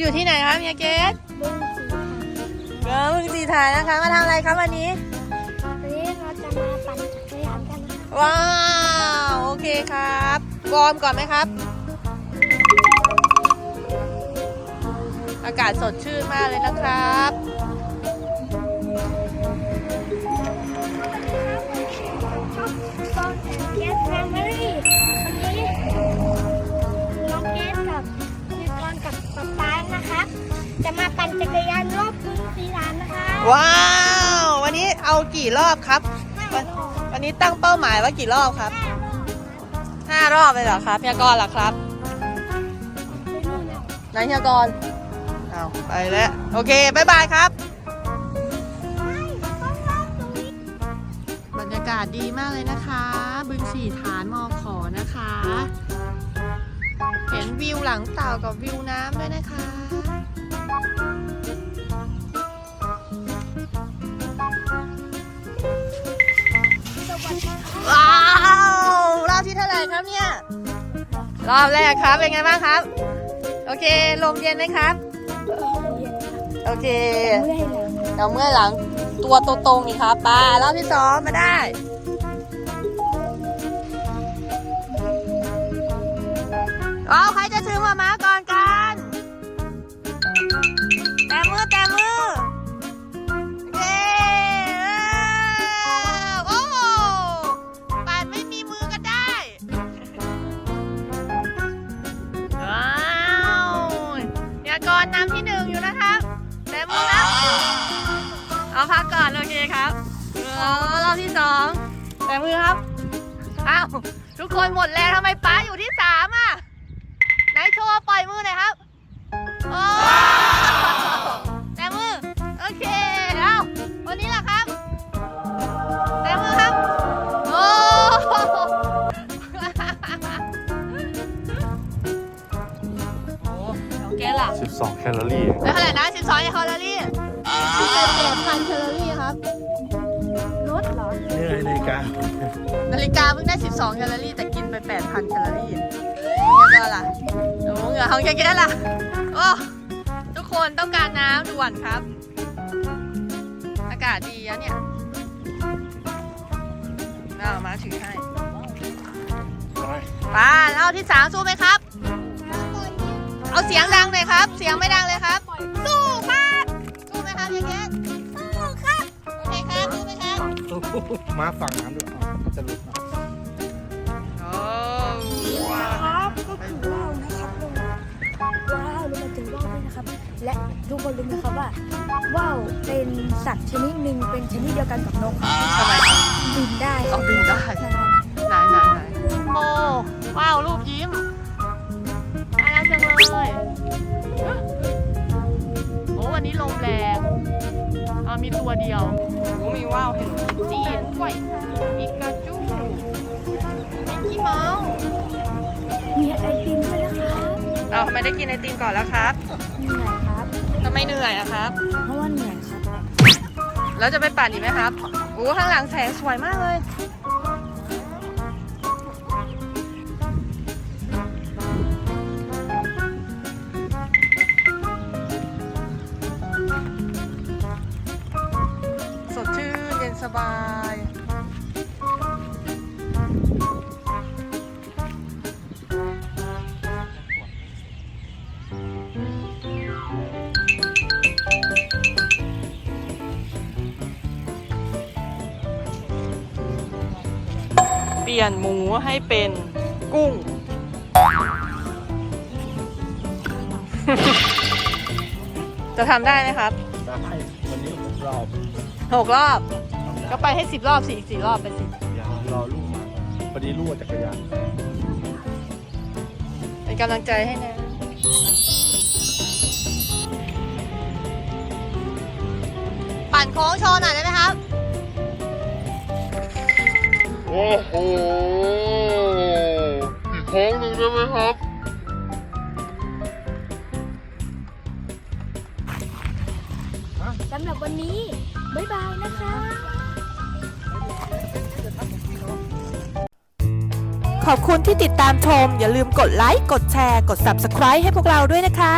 อยู่ที่ไหนครับเฮียเกสบึงสีค่ะเออมึงสีถ่ายนะคะ มาทำอะไรครับวันนี้ วันนี้เราจะมาปั่นจักรยานกันนะคะว้าว โอเคครับวอร์มก่อนไหมครับ อากาศสดชื่นมากเลยนะครับ จะมาปั่นจักรยานรอบบึงสีรานนะคะว้าว วันนี้เอากี่รอบครับ วันวันนี้ตั้งเป้าหมายว่ากี่รอบครับห้ารอบเลยเหรอครับเฮียกรล่ะครับไหนเฮียกรเอาไปแล้วโอเคบายบายครับ บรรยากาศดีมากเลยนะคะ บึงสี่ฐานมอขอนะคะ เห็นวิวหลังเต่ากับวิวน้ำด้วยนะคะ ว้าวรอบที่เท่าไหร่ครับเนี่ย รอบแรกครับเป็นไงบ้างครับ โอเค ลมเย็นไหมครับ โอเคเอยหลังเราเมื่อยหลังตัวตรงๆนี่ครับปลารอบที่สองมาได้เอาใครจะ นึ่งอยู่นะครับแต่มือนะเอาพักก่อน โอเคครับเอารอบที่สองแต่มือครับ อ้าว ทุกคนหมดแรงทำไมป้าอยู่ที่สามอะ ไหนโชว์ปล่อยมือหน่อยครับ 12 แคลอรี่ แล้วเท่าไหร่นะ12แคลอรี่8,000แคลอรี่ครับรถเหรอนี่ไงนาฬิกานาฬิกาเพิ่งได้ 12 แคลอรี่ แต่กินไป 8,000 แคลอรี่เงี้ยก็ล่ะโอ้เหงื่อของแกล่ะ โอ้ ทุกคนต้องการน้ำด่วนครับ อากาศดีอะเนี่ยเอามาถือให้ป้าแล้วที่สามสู้ไหมครับ เอาเสียงดังหน่อยครับ เสียงไม่ดังเลยครับ สู้ครับสู้ไหมครับยังเกสสู้ครับโอเคครับสู้ไหมครับมาฝั่งน้ำด้วยอะมันจะหลุดอะโอ้ครับก็คือว่าวนะครับลุงว้าวลุงมาเจอว่าวด้วยนะครับ และทุกคนรู้ไหมครับว่าว่าวเป็นสัตว์ชนิดหนึ่งเป็นชนิดเดียวกันกับนกทำไมครับบินได้เอาบินได้นั่นไหนไหนไหนโอ้ว้าวรูปยิ้มน่ารักจังเลย ตัวเดียวโอ้มีว้าวเห็นจีนด้วยมีกาจูมิกกี้เมาส์ๆมีไอติมด้วยนะครับเอาทำไมได้กินไอติมก่อนแล้วครับเหนื่อยครับทำไมเหนื่อยอะครับ เพราะว่าเหนื่อยครับ แล้วจะไปปั่นอีกไหมครับโอ้ข้างหลังแสงสวยมากเลย ปลี่ยนหมูให้เป็นกุ้ง จะทำได้ไหมครับได้วันนี้ผมรอบหกรอบ ก็ไปให้สิบรอบสิอีกสี่รอบไปสิอย่ารอลูกมาพอดีลูกจักรยานเป็นกำลังใจให้นะปั่นโค้งโชว์หน่อยได้ไหมครับ โอ้โหอีกโค้งหนึ่งได้ไหมครับสำหรับวันนี้ บ๊ายบายนะคะ ขอบคุณที่ติดตามชม อย่าลืมกดไลค์ กดแชร์ กด Subscribe ให้พวกเราด้วยนะคะ